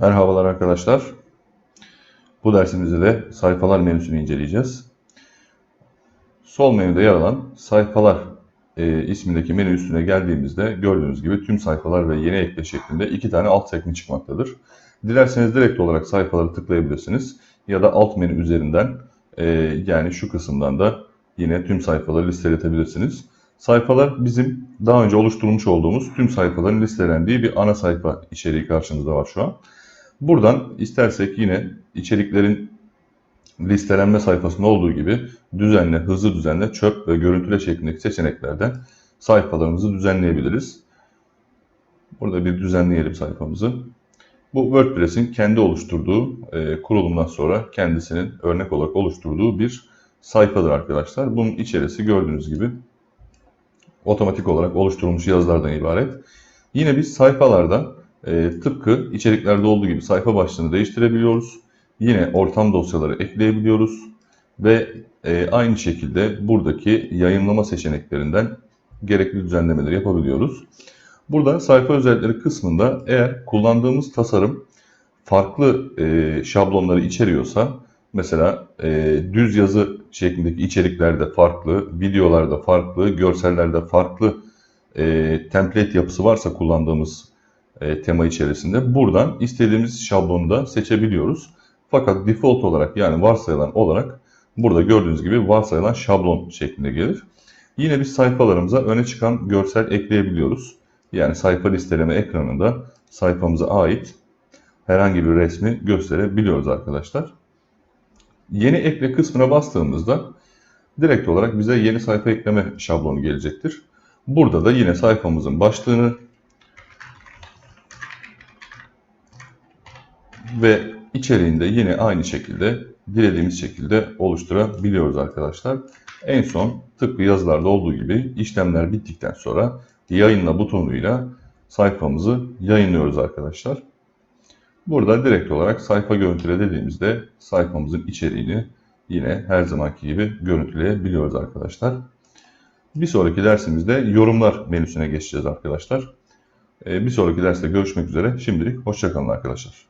Merhabalar arkadaşlar. Bu dersimizde de sayfalar menüsünü inceleyeceğiz. Sol menüde yer alan sayfalar e, ismindeki menü üstüne geldiğimizde gördüğünüz gibi tüm sayfalar ve yeni ekle şeklinde iki tane alt sekme çıkmaktadır. Dilerseniz direkt olarak sayfaları tıklayabilirsiniz ya da alt menü üzerinden e, yani şu kısımdan da yine tüm sayfaları listeletebilirsiniz. Sayfalar bizim daha önce oluşturmuş olduğumuz tüm sayfaların listelendiği bir ana sayfa içeriği karşınızda var şu an. Buradan istersek yine içeriklerin listelenme sayfasında olduğu gibi düzenle, hızlı düzenle, çöp ve görüntüle şeklindeki seçeneklerden sayfalarımızı düzenleyebiliriz. Burada bir düzenleyelim sayfamızı. Bu WordPress'in kendi oluşturduğu e, kurulumdan sonra kendisinin örnek olarak oluşturduğu bir sayfadır arkadaşlar. Bunun içerisi gördüğünüz gibi otomatik olarak oluşturulmuş yazılardan ibaret. Yine biz sayfalarda e, tıpkı içeriklerde olduğu gibi sayfa başlığını değiştirebiliyoruz. Yine ortam dosyaları ekleyebiliyoruz. Ve e, aynı şekilde buradaki yayınlama seçeneklerinden gerekli düzenlemeleri yapabiliyoruz. Burada sayfa özellikleri kısmında eğer kullandığımız tasarım farklı e, şablonları içeriyorsa mesela e, düz yazı şeklindeki içeriklerde farklı, videolarda farklı, görsellerde farklı e, template yapısı varsa kullandığımız e, tema içerisinde buradan istediğimiz şablonu da seçebiliyoruz. Fakat default olarak yani varsayılan olarak burada gördüğünüz gibi varsayılan şablon şeklinde gelir. Yine biz sayfalarımıza öne çıkan görsel ekleyebiliyoruz. Yani sayfa listeleme ekranında sayfamıza ait herhangi bir resmi gösterebiliyoruz arkadaşlar. Yeni ekle kısmına bastığımızda direkt olarak bize yeni sayfa ekleme şablonu gelecektir. Burada da yine sayfamızın başlığını ve içeriğinde yine aynı şekilde dilediğimiz şekilde oluşturabiliyoruz arkadaşlar. En son tıpkı yazılarda olduğu gibi işlemler bittikten sonra yayınla butonuyla sayfamızı yayınlıyoruz arkadaşlar. Burada direkt olarak sayfa görüntüle dediğimizde sayfamızın içeriğini yine her zamanki gibi görüntüleyebiliyoruz arkadaşlar. Bir sonraki dersimizde yorumlar menüsüne geçeceğiz arkadaşlar. Bir sonraki derste görüşmek üzere. Şimdilik hoşçakalın arkadaşlar.